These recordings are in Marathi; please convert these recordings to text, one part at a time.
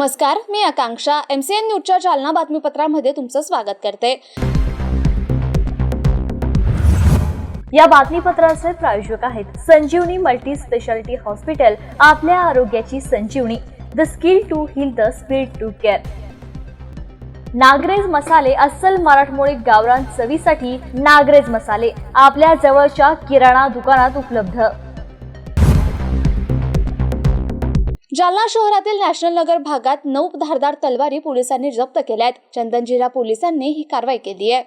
नमस्कार मी आकांक्षा. एम सी एन न्यूजच्या जालना बातमीपत्रामध्ये तुमचं स्वागत करते. या बातमीपत्राचे प्रायोजक आहेत संजीवनी मल्टी स्पेशालिटी हॉस्पिटल आपल्या आरोग्याची संजीवनी. The skill to heal the speed to care Nagrej मसाले अस्सल मराठमोळी गावरान चवीसाठी नागरेज मसाले आपल्या जवळच्या किराणा दुकानात उपलब्ध. जालना शहरातील नॅशनल नगर भागात नऊ धारदार तलवारी पोलिसांनी जप्त केल्या आहेत चंदनजिरा पोलिसांनी ही कारवाई केली आहे.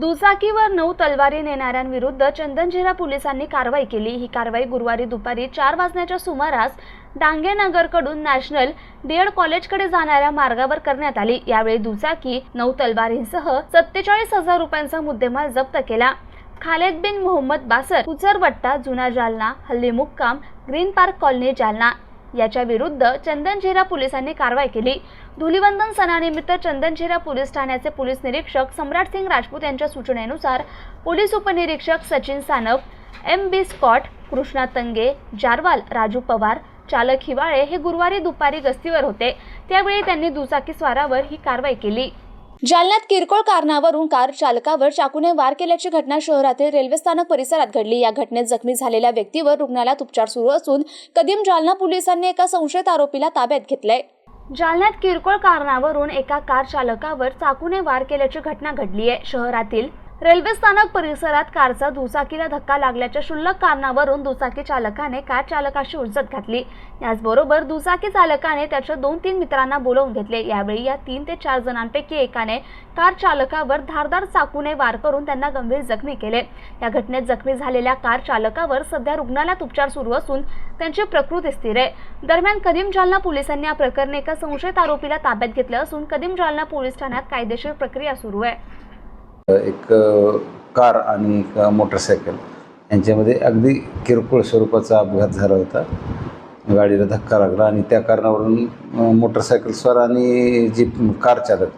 दुचाकीवर नऊ तलवारी नेणाऱ्यांविरुद्ध चंदनजिरा पोलिसांनी कारवाई केली. ही कारवाई गुरुवारी दुपारी चार वाजण्याच्या सुमारास डांगेनगरकडून नॅशनल डीएड कॉलेजकडे जाणाऱ्या मार्गावर करण्यात आली. यावेळी दुचाकी नऊ तलवारींसह सत्तेचाळीस हजार रुपयांचा मुद्देमाल जप्त केला. खालेद बिन मोहम्मद बासर उचरवट्टा जुना जालना हल्ली मुक्काम ग्रीन पार्क कॉलनी जालना याच्या विरुद्ध चंदनझिरा पोलिसांनी कारवाई केली. धुलिवंदन सणानिमित्त चंदनझिरा पोलीस ठाण्याचे पोलीस निरीक्षक सम्राट सिंग राजपूत यांच्या सूचनेनुसार पोलीस उपनिरीक्षक सचिन सानप एम बी स्कॉट कृष्णा तंगे जारवाल राजू पवार चालक हिवाळे हे गुरुवारी दुपारी गस्तीवर होते. त्यावेळी त्यांनी दुचाकी स्वारावर ही कारवाई केली. जालन्यात किरकोळ कारणावरून कार चालकावर चाकूने वार केल्याची घटना शहरातील रेल्वे स्थानक परिसरात घडली. या घटनेत जखमी झालेल्या व्यक्तीवर रुग्णालयात उपचार सुरू असून कदीम जालना पोलिसांनी एका संशयित आरोपीला ताब्यात घेतलंय. जालन्यात किरकोळ कारणावरून एका कार चालकावर चाकूने वार केल्याची घटना घडली आहे शहरातील रेल्वे स्थानक परिसरात कारचा दुचाकीला धक्का लागल्याच्या क्षुल्लक कारणावरून दुचाकी चालकाने कार चालकाशी उलझत घातली. याचबरोबर दुचाकी चालकाने त्याच्या दोन तीन मित्रांना बोलवून घेतले. यावेळी या तीन ते चार जणांपैकी एकाने कार चालकावर धारदार चाकूने वार करून त्यांना गंभीर जखमी केले. या घटनेत जखमी झालेल्या कार चालकावर सध्या रुग्णालयात उपचार सुरू असून त्यांची प्रकृती स्थिर आहे. दरम्यान कदीम जालना पोलिसांनी या प्रकरणी एका संशयित आरोपीला ताब्यात घेतलं असून कदीम जालना पोलीस ठाण्यात कायदेशीर प्रक्रिया सुरू आहे. एक कार आणि एक मोटरसायकल यांच्यामध्ये अगदी किरकोळ स्वरूपाचा अपघात झाला होता. गाडीला धक्का लागला आणि त्या कारणावरून मोटरसायकलस्वार आणि जी कार चालक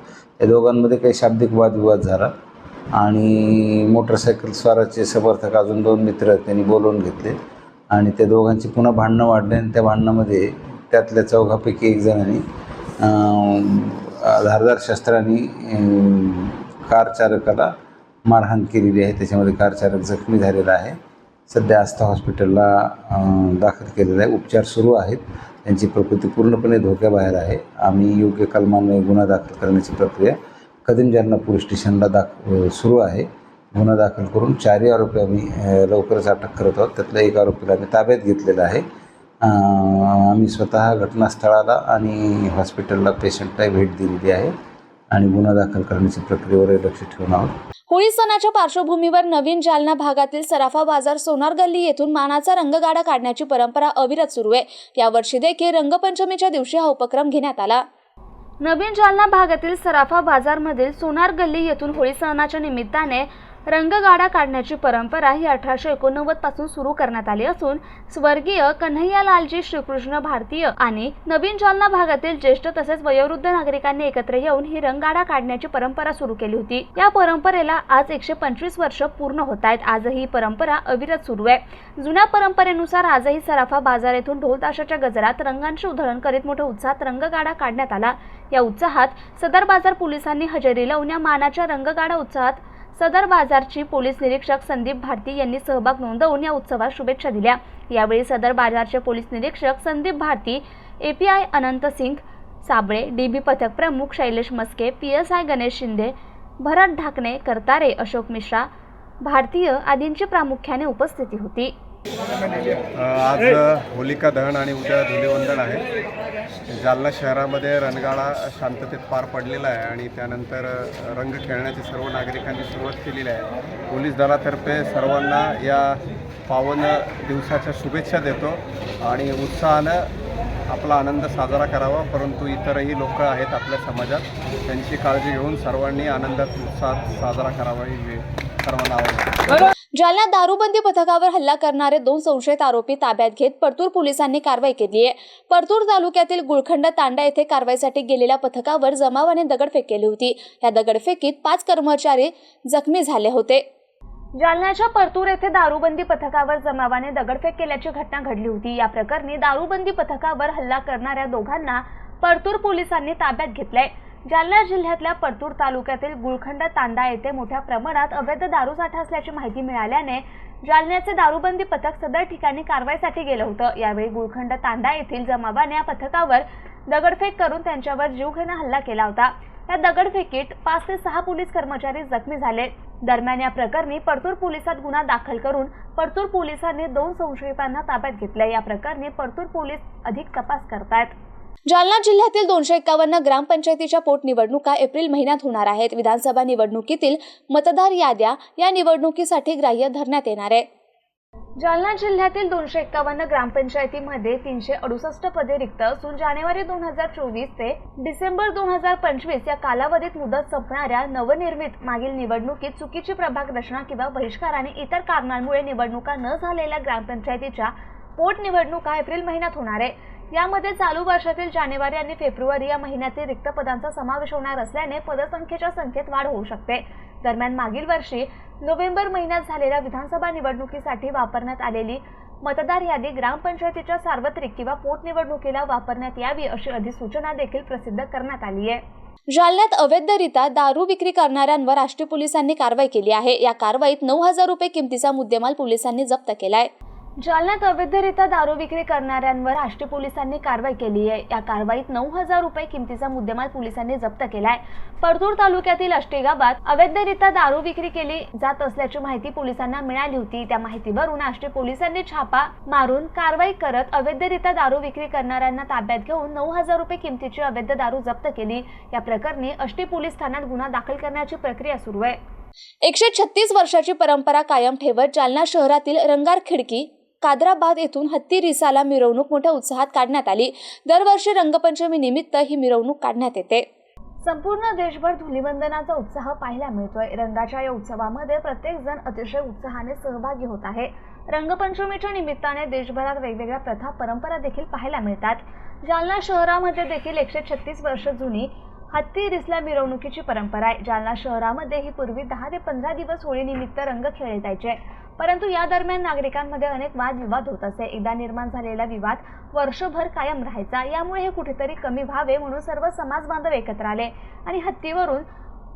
या दोघांमध्ये काही शाब्दिक वादविवाद झाला आणि मोटरसायकल स्वाराचे समर्थक अजून दोन मित्र त्यांनी बोलवून घेतले आणि त्या दोघांची पुन्हा भांडणं वाढले आणि त्या भांडणामध्ये त्यातल्या चौघापैकी एक जणांनी धारदार शस्त्रांनी कारचालकाला कार चालकाला मारहाण केलेली आहे. त्याच्यामध्ये कार चालक जखमी झालेला आहे. सध्या आस्था हॉस्पिटलला दाखल केलेला आहे. उपचार सुरू आहेत. त्यांची प्रकृती पूर्णपणे धोक्याबाहेर आहे. आम्ही योग्य कलमान्वये गुन्हा दाखल करण्याची प्रक्रिया कदीम जालना पोलीस स्टेशनला दाख सुरू आहे. गुन्हा दाखल करून चारही आरोपी आम्ही लवकरच अटक करत आहोत. त्यातल्या एक आरोपीला आम्ही ताब्यात घेतलेला आहे. आम्ही स्वतः घटनास्थळाला आणि हॉस्पिटलला पेशंटला भेट दिलेली आहे. आणि गुन्हा दाखल करण्याच्या प्रक्रियेवर लक्ष ठेवून आहोत. होळी सणाच्या पार्श्वभूमीवर नवीन जालना भागातील सराफा बाजार सोनार गल्ली येथून मानाचा रंगगाडा काढण्याची परंपरा अविरत सुरू आहे. यावर्षी देखील रंगपंचमीच्या दिवशी हा उपक्रम घेण्यात आला. नवीन जालना भागातील सराफा बाजारमधील सोनार गल्ली येथून होळी सणाच्या निमित्ताने रंगगाडा काढण्याची परंपरा ही अठराशे एकोणनव्वदपासून सुरू करण्यात आली असून स्वर्गीय कन्हैयालालजी श्रीकृष्ण भारतीय आणि नवीन जालना भागातील ज्येष्ठ तसेच वयोवृद्ध नागरिकांनी एकत्र येऊन ही रंगगाडा काढण्याची परंपरा सुरू केली होती. या परंपरेला आज एकशे पंचवीस वर्ष पूर्ण होत आहेत. आजही ही परंपरा अविरत सुरू आहे. जुन्या परंपरेनुसार आजही सराफा बाजार येथून ढोलताशाच्या गजरात रंगांची उधळण करीत मोठ्या उत्साहात रंगगाडा काढण्यात आला. या उत्साहात सदर बाजार पोलिसांनी हजेरी लावून या मानाच्या रंगगाडा उत्साहात सदर बाजारची पोलीस निरीक्षक संदीप भारती यांनी सहभाग नोंदवून या उत्सवात शुभेच्छा दिल्या. यावेळी सदर बाजारचे पोलीस निरीक्षक संदीप भारती एपीआय अनंत सिंग साबळे डीबी पथक प्रमुख Shailesh Maske P S I Ganesh Shinde Bharat Dhakne Kartare Ashok Mishra Bharatiya आदींची प्रामुख्याने उपस्थिती होती. आज होलिका दहन आणि उद्या धुलिवंदन आहे. जालना शहरामध्ये रणगाडा शांततेत पार पडलेला आहे आणि त्यानंतर रंग खेळण्याची सर्व नागरिकांनी सुरुवात केलेली आहे. पोलीस दलातर्फे सर्वांना या पावन दिवसाच्या शुभेच्छा देतो आणि उत्साहानं आपला आनंद साजरा करावा परंतु इतरही लोक आहेत आपल्या समाजात. त्यांची काळजी घेऊन सर्वांनी आनंदात उत्साहात साजरा करावा ही सर्वांना आवडतं जालना दारूबंदी पथकावर हल्ला करणारे दोन संशयित आरोपी ताब्यात घेत परतूर पोलिसांनी कारवाई केली आहे. परतूर तालुक्यातील गुळखंड तांडा येथे कारवाईसाठी गेलेल्या पथकावर जमावाने दगडफेक केली होती. या दगडफेकीत पाच कर्मचारी जखमी झाले होते. जालन्याच्या परतूर येथे दारूबंदी पथकावर जमावाने दगडफेक केल्याची घटना घडली होती. या प्रकरणी दारूबंदी पथकावर हल्ला करणाऱ्या दोघांना परतूर पोलिसांनी ताब्यात घेतलंय. जालना जिल्ह्यातल्या परतूर तालुक्यातील गुळखंड तांडा येथे मोठ्या प्रमाणात अवैध दारू साठा असल्याची माहिती मिळाल्याने जालन्याचे दारूबंदी पथक सदर ठिकाणी कारवाईसाठी गेलं होतं. यावेळी गुळखंड तांडा येथील जमावाने या पथकावर दगडफेक करून त्यांच्यावर जीवघेणा हल्ला केला होता. या दगडफेकीत पाच ते सहा पोलीस कर्मचारी जखमी झाले. दरम्यान या प्रकरणी परतूर पोलिसात गुन्हा दाखल करून परतूर पोलिसांनी दोन संशयितांना ताब्यात घेतले या प्रकरणी परतूर पोलीस अधिक तपास करतायत. जालना जिल्ह्यातील दोनशे एकावन्न ग्रामपंचायतीच्या पोटनिवडणुका एप्रिल महिन्यात होणार आहेत. विधानसभा निवडणुकीतील मतदार याद्या या निवडणुकीसाठी ग्राह्य धरण्यात येणार आहे. जालना जिल्ह्यातील दोनशे एक्कावन्न ग्रामपंचायतीमध्ये तीनशे अडुसष्ट पदे रिक्त असून जानेवारी दोन हजार चोवीस ते डिसेंबर दोन हजार पंचवीस या कालावधीत मुदत संपणाऱ्या नवनिर्मित मागील निवडणुकीत चुकीची प्रभाग रचना किंवा बहिष्कार आणि इतर कारणांमुळे निवडणुका न झालेल्या ग्रामपंचायतीच्या पोटनिवडणुका एप्रिल महिन्यात होणार आहे. यामध्ये चालू वर्षातील जानेवारी आणि फेब्रुवारी या महिन्यातील रिक्त पदांचा समावेश होणार असल्याने पदसंख्येच्या संख्येत वाढ होऊ शकते. दरम्यान मागील वर्षी नोव्हेंबर महिन्यात झालेल्या विधानसभा निवडणुकीसाठी वापरण्यात आलेली मतदार यादी ग्रामपंचायतीच्या सार्वत्रिक किंवा पोटनिवडणुकीला वापरण्यात यावी अशी अधिसूचना देखील प्रसिद्ध करण्यात आली आहे. जालन्यात अवैधरित्या दारू विक्री करणाऱ्यांवर राष्ट्रीय पोलिसांनी कारवाई केली आहे. या कारवाईत नऊ हजार रुपये किमतीचा मुद्देमाल पोलिसांनी जप्त केलाय. जालन्यात अवैधरित्या दारू विक्री करणाऱ्यांवर राष्ट्रीय पोलिसांनी कारवाई केली आहे. या कारवाईत नऊ हजार रुपये किमतीचा मुद्देमाल पोलिसांनी जप्त केला आहे परतूर तालुक्यातील अष्टे गावात अवैधरित्या दारू विक्री केली जात असल्याची माहिती पोलिसांना मिळाली होती. त्या माहितीवरून आष्टे पोलिसांनी छापा मारून कारवाई करत अवैधरित्या दारू विक्री करणाऱ्यांना ताब्यात घेऊन नऊ हजार रुपये किमतीची अवैध दारू जप्त केली. या प्रकरणी अष्टी पोलीस ठाण्यात गुन्हा दाखल करण्याची प्रक्रिया सुरू आहे. एकशे छत्तीस वर्षाची परंपरा कायम ठेवत जालना शहरातील रंगार खिडकी कादराबाद येथून हत्ती रिसाला मिरवणूक मोठ्या उत्साहात काढण्यात आली. दरवर्षी रंगपंचमी निमित्त ही मिरवणूक काढण्यात येते. संपूर्ण देशभर धुलीवंदनाचा उत्साह पाहायला मिळतोय. रंगाच्या या उत्सवामध्ये प्रत्येक जण अतिशय उत्साहाने सहभागी होत आहे. रंगपंचमीच्या निमित्ताने देशभरात वेगवेगळ्या प्रथा परंपरा देखील पाहायला मिळतात. जालना शहरामध्ये देखील एकशे छत्तीस वर्ष जुनी हत्ती रिसला मिरवणुकीची परंपरा आहे. जालना शहरामध्ये ही पूर्वी दहा ते पंधरा दिवस होळीनिमित्त रंग खेळले जायचे. परंतु या दरम्यान नागरिकांमध्ये अनेक वादविवाद होत असे. एकदा निर्माण झालेला विवाद वर्षभर कायम राहायचा. यामुळे हे कुठेतरी कमी व्हावे म्हणून सर्व समाज बांधव एकत्र आले आणि हत्तीवरून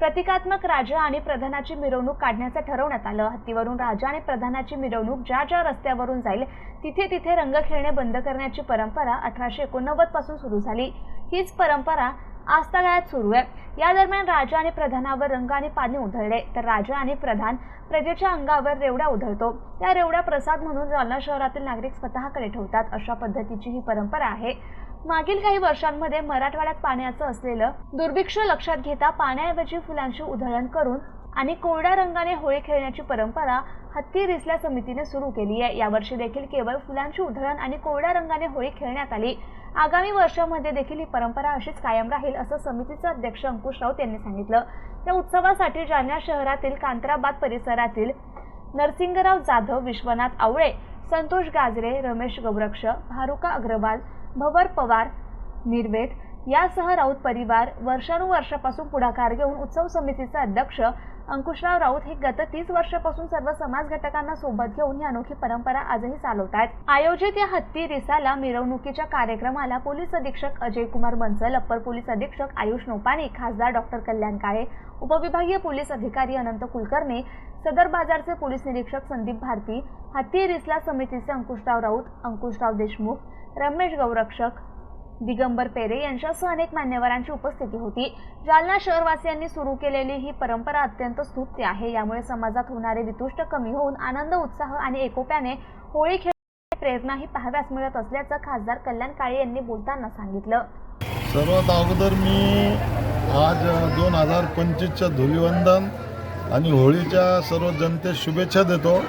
प्रतिकात्मक राजा आणि प्रधानाची मिरवणूक काढण्याचं ठरवण्यात आलं. हत्तीवरून राजा आणि प्रधानाची मिरवणूक ज्या ज्या रस्त्यावरून जाईल तिथे तिथे रंग खेळणे बंद करण्याची परंपरा अठराशे एकोणनव्वदपासून सुरू झाली. हीच परंपरा आजतागायत सुरू आहे. या दरम्यान राजा आणि प्रधानावर रंग आणि पाणी उधळले. तर राजा आणि प्रधान प्रजेच्या अंगावर रेवड्या उधळतो. या रेवड्या प्रसाद म्हणून जालना शहरातील नागरिक स्वतःकडे ठेवतात. अशा पद्धतीची ही परंपरा आहे. मागील काही वर्षांमध्ये मराठवाड्यात पाण्याचं असलेलं दुर्भिक्ष लक्षात घेता पाण्याऐवजी फुलांची उधळण करून आणि कोरड्या रंगाने होळी खेळण्याची परंपरा हत्ती रिसल्या समितीने सुरू केली आहे. यावर्षी देखील केवळ फुलांची उधळण आणि कोरड्या रंगाने होळी खेळण्यात आली. आगामी वर्षामध्ये देखील ही परंपरा अशीच कायम राहील असं समितीचे अध्यक्ष अंकुश राऊत यांनी सांगितलं. या उत्सवासाठी जालना शहरातील कांत्राबाद परिसरातील नरसिंगराव जाधव विश्वनाथ आवळे संतोष गाजरे रमेश गौरक्ष भारुका अग्रवाल भवर पवार निर्वेद यासह राऊत परिवार वर्षानुवर्षापासून पुढाकार घेऊन उत्सव समितीचे अध्यक्ष अंकुशराव राऊत हे गत तीस वर्षापासून सर्व समाज घटकांना सोबत घेऊन ही अनोखी परंपरा आजही चालवत आहेत आयोजित या हत्ती रिसाला मिरवणुकीच्या कार्यक्रमाला पोलीस अधीक्षक अजय कुमार बन्सल अप्पर पोलीस अधीक्षक आयुष नोपाने खासदार डॉक्टर कल्याण काळे उपविभागीय पोलीस अधिकारी अनंत कुलकर्णी सदर बाजारचे पोलीस निरीक्षक संदीप भारती हत्ती रिसला समितीचे अंकुशराव राऊत अंकुशराव देशमुख रमेश गौरक्षक दिगंबर पेरे यांच्यासह अनेक मान्यवरांची उपस्थिती होती. जालना शहरवासियांनी सुरू केलेली ही परंपरा अत्यंत स्तुत्य आहे. यामुळे समाजात होणारे वितुष्ट कमी होऊन आनंद उत्साह आणि एकोप्याने होळी खेळ प्रेरणाही पाहाव्यास मिळत असल्याचं खासदार कल्याण काळे यांनी बोलताना सांगितलं. सर्वात अगोदर मी आज दोन हजार पंचवीसच्या धुलीवंदन आणि होळीच्या सर्व जनतेस शुभेच्छा देतो.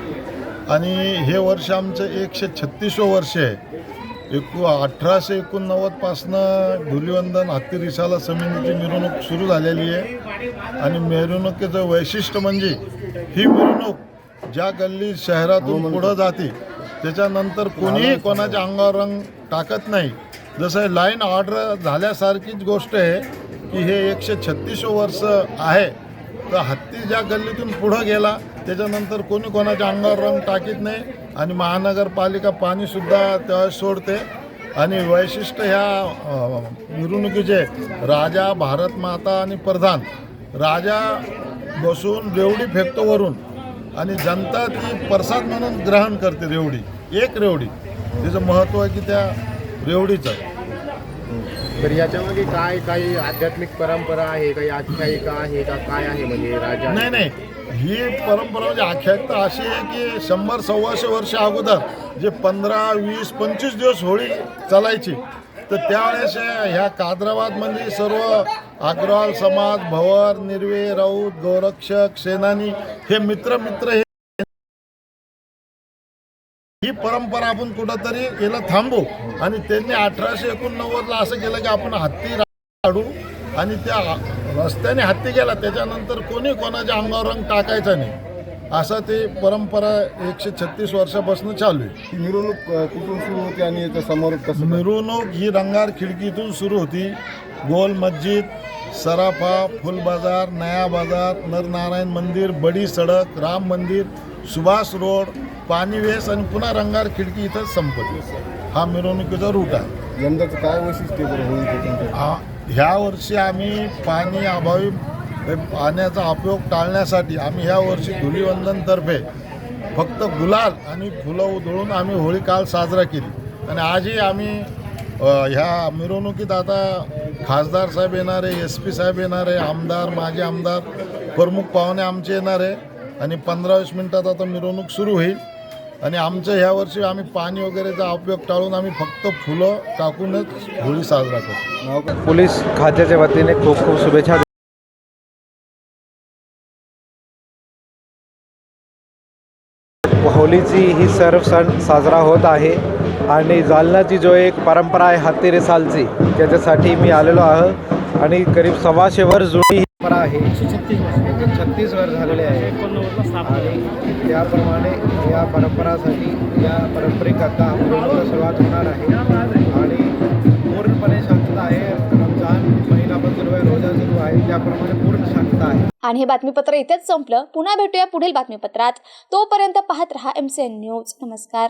आणि हे वर्ष आमचं एकशे छत्तीसवं वर्ष आहे. एकू अठराशे एकोणनव्वदपासनं धुलिवंदन हत्ती रिसाला समितीची मिरवणूक सुरू झालेली आहे. आणि मिरवणुकीचं वैशिष्ट्य म्हणजे ही मिरवणूक ज्या गल्ली शहरातून पुढं जाते त्याच्यानंतर कोणीही कोणाच्या अंगावर रंग टाकत नाही. जसं लाईन ऑर्डर झाल्यासारखीच गोष्ट आहे की हे एकशे छत्तीस वर्ष आहे. तर हत्ती ज्या गल्लीतून पुढं गेला त्याच्यानंतर कोणी कोणाच्या अंगावर रंग टाकीत नाही. आणि महानगरपालिका पाणीसुद्धा त्यावेळेस सोडते. आणि वैशिष्ट्य ह्या मिरवणुकीचे राजा भारत माता आणि प्रधान. राजा बसून रेवडी फेकतो वरून. आणि जनता ती प्रसाद म्हणून ग्रहण करते रेवडी. एक रेवडी. तिचं महत्त्व आहे की त्या रेवडीचं. तर याच्यामध्ये काय काही आध्यात्मिक परंपरा आहे काही आख्यायिका आहे का? काय आहे म्हणजे राजा? नाही नाही. ही परंपरा म्हणजे आख्यायिकता अशी आहे की शंभर सव्वाशे वर्ष अगोदर जे पंधरा वीस पंचवीस दिवस होळी चालायची तर त्यावेळेस ह्या कादराबादमध्ये सर्व अग्रवाल समाज भवर निर्वे राऊत गोरक्षक सेनानी हे मित्र मित्र हे ही परंपरा आपण कुठंतरी याला थांबू आणि त्यांनी अठराशे एकोणनव्वदला असं केलं की आपण हत्ती काढू आणि त्या रस्त्याने हत्ती गेला त्याच्यानंतर कोणी कोणाच्या अंगावर रंग टाकायचा नाही. असं ते परंपरा एकशे छत्तीस वर्षापासून चालू आहे. ही मिरवणूक अ, कुठून सुरू होते आणि याचं समोर कसं मिरवणूक ही रंगार खिडकीतून सुरू होती. गोल मस्जिद सराफा फुल बाजार नया बाजार नरनारायण मंदिर बडी सडक राम मंदिर सुभाष रोड पाणीवेस आणि पुन्हा रंगार खिडकी इथं संपते हा मिरवणुकीचा रूट आहे. यंदाचं काय वैशिष्ट्य बरं होईल तुमचं आ- ह्या वर्षी आम्ही पाणी अभावी पाण्याचा उपयोग टाळण्यासाठी आम्ही ह्या वर्षी धुलीवंदनतर्फे फक्त गुलाल आणि फुलं उधळून आम्ही होळी काल साजरा केली. आणि आजही आम्ही ह्या मिरवणुकीत आता खासदार साहेब येणार आहे एस पी साहेब येणार आहे आमदार माजी आमदार प्रमुख पाहुणे आमचे येणार आहे. आणि पंधरा वीस मिनटात आता मिरवणूक सुरू होईल. आणि आमचं ह्या वर्षी आम्ही पाणी वगैरेचा उपयोग टाळून आम्ही फक्त फुलं टाकूनच होळी साजरा करतो. पोलीस खात्याच्या वतीने खूप खूप शुभेच्छा होलीची ही सर्व सण साजरा होत आहे आणि जालनाची जो एक परंपरा आहे हत्ती रेसालची त्याच्यासाठी मी आलेलो आहे. आणि करीब सव्वाशेवर जुनी ही परंपरा आहे. छत्तीस वर्ष. झालेले आहे. आणि त्याप्रमाणे या परंपरासाठी या परंपरेकरता आपल्याला सुरुवात होणार आहे. आणि पूर्णपणे शांतता आहे. रमजान महिनाभर सुरू आहे रोजा सुरू आहे. त्याप्रमाणे पूर्ण शांतता आहे. आणि हे बातमीपत्र इथेच संपलं. पुन्हा भेटूया पुढील बातमीपत्रात. तोपर्यंत पाहत रहा एम सी एन न्यूज नमस्कार.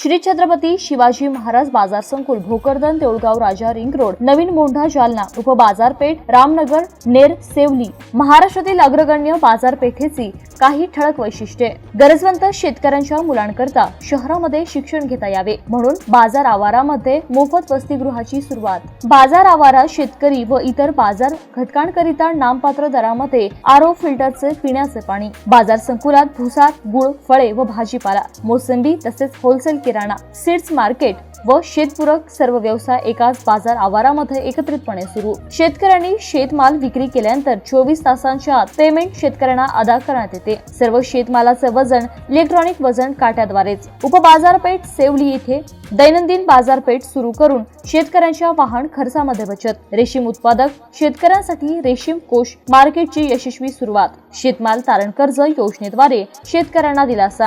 श्री छत्रपती शिवाजी महाराज बाजार संकुल भोकरदन देऊळगाव राजा रिंग रोड नवीन मोंढा जालना उपबाजारपेठ रामनगर नेर सेवली महाराष्ट्रातील अग्रगण्य बाजारपेठेची काही ठळक वैशिष्ट्ये. गरजवंत शेतकऱ्यांच्या मुलांकरता शहरामध्ये शिक्षण घेता यावे म्हणून बाजार आवारामध्ये मोफत वसतिगृहाची सुरुवात. बाजार आवारात शेतकरी व इतर बाजार घटकांकरिता नामपात्र दरामध्ये आरो फिल्टरचे पिण्याचे पाणी बाजार संकुलात भुसार गुळ फळे व भाजीपाला मोसंबी तसेच होलसेल किराणा सीड्स मार्केट व शेतपूरक सर्व व्यवसाय एकाच बाजार आवारामध्ये एकत्रितपणे सुरू. शेतकऱ्यांनी शेतमाल विक्री केल्यानंतर चोवीस तासांच्या आत पेमेंट शेतकऱ्यांना अदा करण्यात येते. सर्व शेतमालाचं वजन इलेक्ट्रॉनिक वजन काट्याद्वारेच. उपबाजारपेठ सेवली येथे दैनंदिन बाजारपेठ सुरू करून शेतकऱ्यांच्या वाहन खर्चामध्ये बचत. रेशीम उत्पादक शेतकऱ्यांसाठी रेशीम कोष मार्केटची यशस्वी सुरुवात. शेतमाल तारण कर्ज योजनेद्वारे शेतकऱ्यांना दिलासा.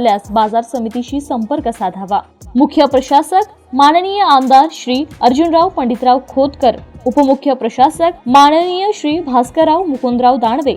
आल्यास बाजार समितीशी संपर्क साधावा. मुख्य प्रशासक माननीय आमदार श्री अर्जुनराव पंडितराव खोतकर. उपमुख्य प्रशासक माननीय श्री भास्करराव मुकुंदराव दानवे.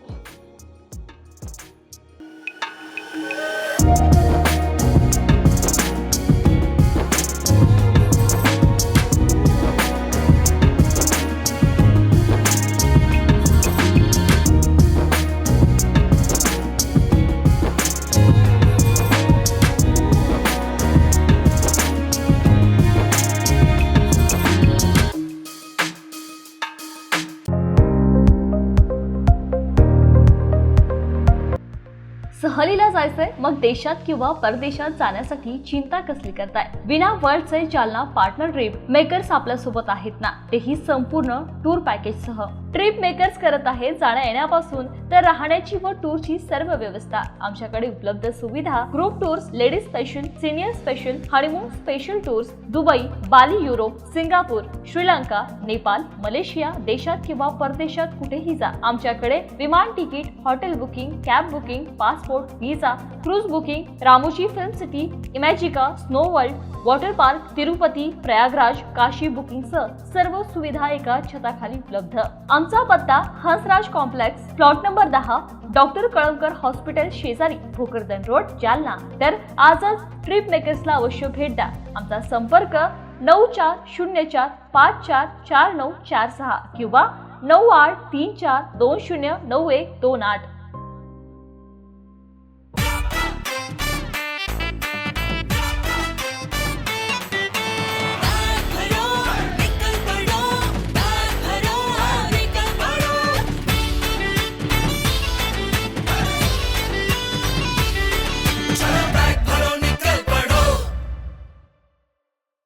फुले देशात किंवा परदेशात जाण्यासाठी चिंता कसली करताय? विना वर्ल्डचे जालना पार्टनर ट्रिप मेकर्स आपल्यासोबत आहेत ना? तेही संपूर्ण टूर पॅकेज सह. ट्रिप मेकर्स करत आहेत जाण्या येण्यापासून. तर राहण्याची व टूरची सर्व व्यवस्था. आमच्याकडे उपलब्ध सुविधा group tours ladies special senior special honeymoon special tours Dubai Bali Europe Singapore Sri Lanka Nepal Malaysia देशात किंवा परदेशात कुठेही जा. आमच्याकडे विमान ticket hotel booking cab booking passport visa cruise booking Ramoji film city Imagica snow world water park Tirupati Prayagraj Kashi बुकिंगसह सर्व सुविधा एका छताखाली उपलब्ध. आमचा पत्ता हंसराज कॉम्प्लेक्स प्लॉट नंबर दहा डॉक्टर कळमकर हॉस्पिटल शेजारी भोकरदन रोड जालना. तर आजच ट्रिप मेकर्सला अवश्य भेट द्या. आमचा संपर्क नऊ चार शून्य चार पाच चार चार नऊ चार सहा किंवा नऊ आठ तीन चार दोन शून्य नऊ एक दोन आठ.